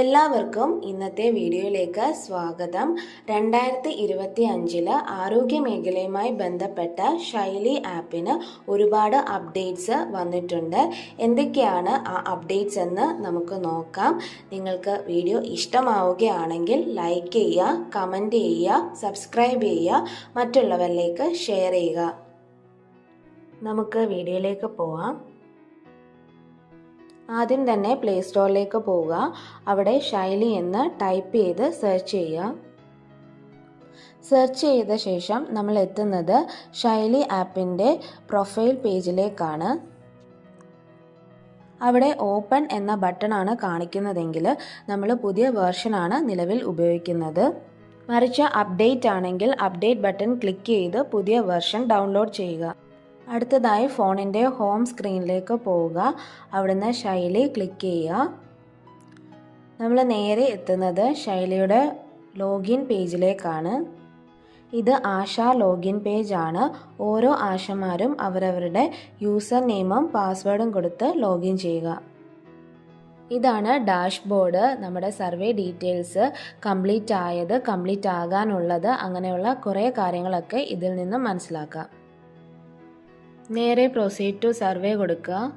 എല്ലാവർക്കും ഇന്നത്തെ വീഡിയോയിലേക്ക് സ്വാഗതം. രണ്ടായിരത്തി ഇരുപത്തി അഞ്ചിൽ ആരോഗ്യ മേഖലയുമായി ബന്ധപ്പെട്ട ശൈലി ആപ്പിന് ഒരുപാട് അപ്ഡേറ്റ്സ് വന്നിട്ടുണ്ട്. എന്തൊക്കെയാണ് ആ അപ്ഡേറ്റ്സ് എന്ന് നമുക്ക് നോക്കാം. നിങ്ങൾക്ക് വീഡിയോ ഇഷ്ടമാവുകയാണെങ്കിൽ ലൈക്ക് ചെയ്യുക കമന്റ് ചെയ്യുക സബ്സ്ക്രൈബ് ചെയ്യുക മറ്റുള്ളവരിലേക്ക് ഷെയർ ചെയ്യുക. നമുക്ക് വീഡിയോയിലേക്ക് പോവാം. ആദ്യം തന്നെ പ്ലേ സ്റ്റോറിലേക്ക് പോവുക. അവിടെ ശൈലി എന്ന് ടൈപ്പ് ചെയ്ത് സെർച്ച് ചെയ്യുക. സെർച്ച് ചെയ്ത ശേഷം നമ്മൾ എത്തുന്നത് ശൈലി ആപ്പിന്റെ പ്രൊഫൈൽ പേജിലേക്കാണ് അവിടെ ഓപ്പൺ എന്ന ബട്ടണാണ് കാണിക്കുന്നതെങ്കിൽ നമ്മൾ പുതിയ വേർഷനാണ് നിലവിൽ ഉപയോഗിക്കുന്നത്. മറിച്ച് അപ്ഡേറ്റ് ആണെങ്കിൽ അപ്ഡേറ്റ് ബട്ടൺ ക്ലിക്ക് ചെയ്ത് പുതിയ വേർഷൻ ഡൗൺലോഡ് ചെയ്യുക. അടുത്തതായി ഫോണിന്റെ ഹോം സ്ക്രീനിലേക്ക് പോവുക. അവിടുന്ന് ശൈലി ക്ലിക്ക് ചെയ്യുക. നമ്മൾ നേരെ എത്തുന്നത് ശൈലിയുടെ ലോഗിൻ പേജിലേക്കാണ്. ഇത് ആശ ലോഗിൻ പേജാണ് ഓരോ ആശമാരും അവരവരുടെ യൂസർ നെയിമും പാസ്വേഡും കൊടുത്ത് ലോഗിൻ ചെയ്യുക. ഇതാണ് ഡാഷ്ബോർഡ്. നമ്മുടെ സർവേ ഡീറ്റെയിൽസ് കംപ്ലീറ്റ് ആയത് കംപ്ലീറ്റ് ആകാനുള്ളത് അങ്ങനെയുള്ള കുറേ കാര്യങ്ങളൊക്കെ ഇതിൽ നിന്നും മനസ്സിലാക്കാം. നേരെ പ്രൊസീഡ് ടു സർവേ കൊടുക്കുക.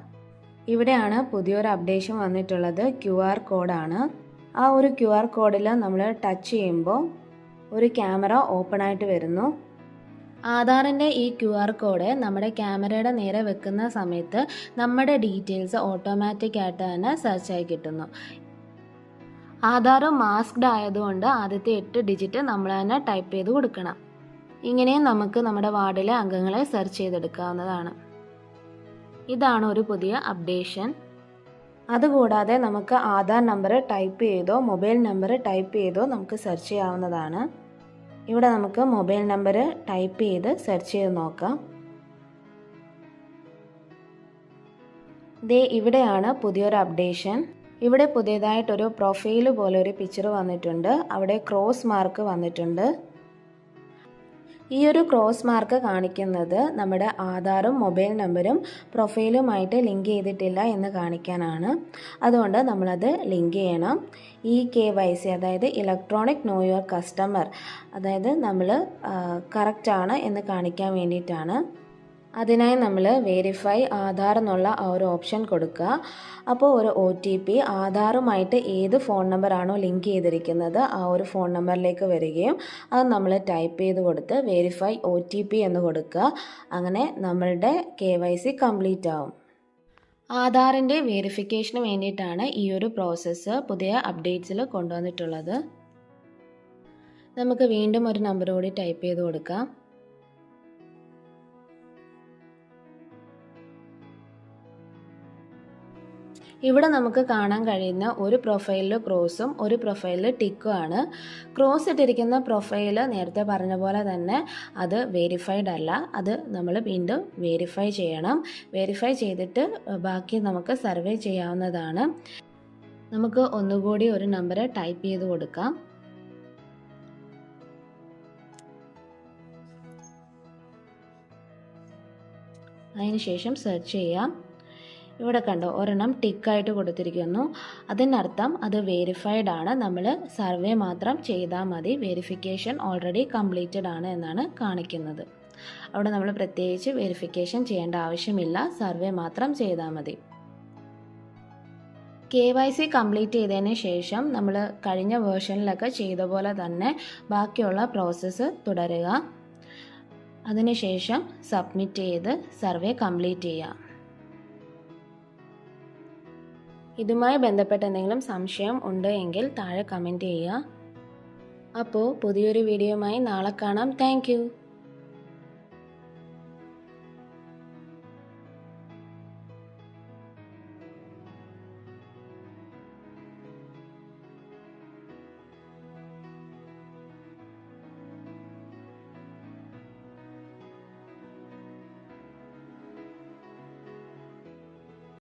ഇവിടെയാണ് പുതിയൊരു അപ്ഡേഷൻ വന്നിട്ടുള്ളത്. ക്യു ആർ കോഡാണ് ആ ഒരു ക്യു ആർ കോഡിൽ നമ്മൾ ടച്ച് ചെയ്യുമ്പോൾ ഒരു ക്യാമറ ഓപ്പൺ ആയിട്ട് വരുന്നു. ആധാറിന്റെ ഈ ക്യു ആർ കോഡ് നമ്മുടെ ക്യാമറയുടെ നേരെ വെക്കുന്ന സമയത്ത് നമ്മുടെ ഡീറ്റെയിൽസ് ഓട്ടോമാറ്റിക് ആയിട്ട് തന്നെ സെർച്ച് ആയി കിട്ടുന്നു. ആധാർ മാസ്ക്ഡ് ആയതുകൊണ്ട് ആദ്യത്തെ എട്ട് ഡിജിറ്റ് നമ്മൾ തന്നെ ടൈപ്പ് ചെയ്ത് കൊടുക്കണം. ഇങ്ങനെയും നമുക്ക് നമ്മുടെ വാർഡിലെ അംഗങ്ങളെ സെർച്ച് ചെയ്തെടുക്കാവുന്നതാണ്. ഇതാണ് ഒരു പുതിയ അപ്ഡേഷൻ അതുകൂടാതെ നമുക്ക് ആധാർ നമ്പർ ടൈപ്പ് ചെയ്തോ മൊബൈൽ നമ്പർ ടൈപ്പ് ചെയ്തോ നമുക്ക് സെർച്ച് ചെയ്യാവുന്നതാണ്. ഇവിടെ നമുക്ക് മൊബൈൽ നമ്പർ ടൈപ്പ് ചെയ്ത് സെർച്ച് ചെയ്ത് നോക്കാം. ദേ ഇവിടെയാണ് പുതിയൊരു അപ്ഡേഷൻ ഇവിടെ പുതിയതായിട്ടൊരു പ്രൊഫൈൽ പോലെ ഒരു പിക്ചർ വന്നിട്ടുണ്ട്. അവിടെ ക്രോസ് മാർക്ക് വന്നിട്ടുണ്ട്. ഈ ഒരു ക്രോസ് മാർക്ക് കാണിക്കുന്നത് നമ്മുടെ ആധാറും മൊബൈൽ നമ്പറും പ്രൊഫൈലുമായിട്ട് ലിങ്ക് ചെയ്തിട്ടില്ല എന്ന് കാണിക്കാനാണ്. അതുകൊണ്ട് നമ്മളത് ലിങ്ക് ചെയ്യണം. ഇ കെ വൈ സി അതായത് ഇലക്ട്രോണിക് നോ യുവർ കസ്റ്റമർ അതായത് നമ്മൾ കറക്റ്റാണ് എന്ന് കാണിക്കാൻ വേണ്ടിയിട്ടാണ്. അതിനായി നമ്മൾ വെരിഫൈ ആധാർ എന്നുള്ള ആ ഒരു ഓപ്ഷൻ കൊടുക്കുക. അപ്പോൾ ഒരു ഒ ടി പി ആധാറുമായിട്ട് ഏത് ഫോൺ നമ്പറാണോ ലിങ്ക് ചെയ്തിരിക്കുന്നത് ആ ഒരു ഫോൺ നമ്പറിലേക്ക് വരികയും അത് നമ്മൾ ടൈപ്പ് ചെയ്ത് കൊടുത്ത് വെരിഫൈ ഒ ടി പി എന്ന് കൊടുക്കുക. അങ്ങനെ നമ്മളുടെ കെ വൈ സി കംപ്ലീറ്റ് ആവും. ആധാറിന്റെ വെരിഫിക്കേഷന് വേണ്ടിയിട്ടാണ് ഈ ഒരു പ്രോസസ്സ് പുതിയ അപ്ഡേറ്റ്സിൽ കൊണ്ടുവന്നിട്ടുള്ളത്. നമുക്ക് വീണ്ടും ഒരു നമ്പർ കൂടി ടൈപ്പ് ചെയ്ത് കൊടുക്കാം. ഇവിടെ നമുക്ക് കാണാൻ കഴിയുന്ന ഒരു പ്രൊഫൈലിൽ ക്രോസും ഒരു പ്രൊഫൈലിൽ ടിക്കും ആണ്. ക്രോസ് ഇട്ടിരിക്കുന്ന പ്രൊഫൈൽ നേരത്തെ പറഞ്ഞ പോലെ തന്നെ അത് വെരിഫൈഡ് അല്ല. അത് നമ്മൾ വീണ്ടും വെരിഫൈ ചെയ്യണം. വെരിഫൈ ചെയ്തിട്ട് ബാക്കി നമുക്ക് സർവേ ചെയ്യാവുന്നതാണ്. നമുക്ക് ഒന്നുകൂടി ഒരു നമ്പർ ടൈപ്പ് ചെയ്ത് കൊടുക്കാം. അതിനുശേഷം സെർച്ച് ചെയ്യാം. ഇവിടെ കണ്ടോ ഒരെണ്ണം ടിക്കായിട്ട് കൊടുത്തിരിക്കുന്നു. അതിനർത്ഥം അത് വേരിഫൈഡ് ആണ്. നമ്മൾ സർവേ മാത്രം ചെയ്താൽ മതി. വേരിഫിക്കേഷൻ ഓൾറെഡി കംപ്ലീറ്റഡ് ആണ് എന്നാണ് കാണിക്കുന്നത്. അവിടെ നമ്മൾ പ്രത്യേകിച്ച് വെരിഫിക്കേഷൻ ചെയ്യേണ്ട ആവശ്യമില്ല. സർവേ മാത്രം ചെയ്താൽ മതി. കെ വൈ സി കംപ്ലീറ്റ് ചെയ്തതിന് ശേഷം നമ്മൾ കഴിഞ്ഞ വേർഷനിലൊക്കെ ചെയ്ത പോലെ തന്നെ ബാക്കിയുള്ള പ്രോസസ്സ് തുടരുക. അതിനുശേഷം സബ്മിറ്റ് ചെയ്ത് സർവേ കംപ്ലീറ്റ് ചെയ്യാം. ഇതുമായി ബന്ധപ്പെട്ട എന്തെങ്കിലും സംശയം ഉണ്ട് എങ്കിൽ താഴെ കമന്റ് ചെയ്യുക. അപ്പോൾ പുതിയൊരു വീഡിയോയുമായി നാളെ കാണാം. താങ്ക്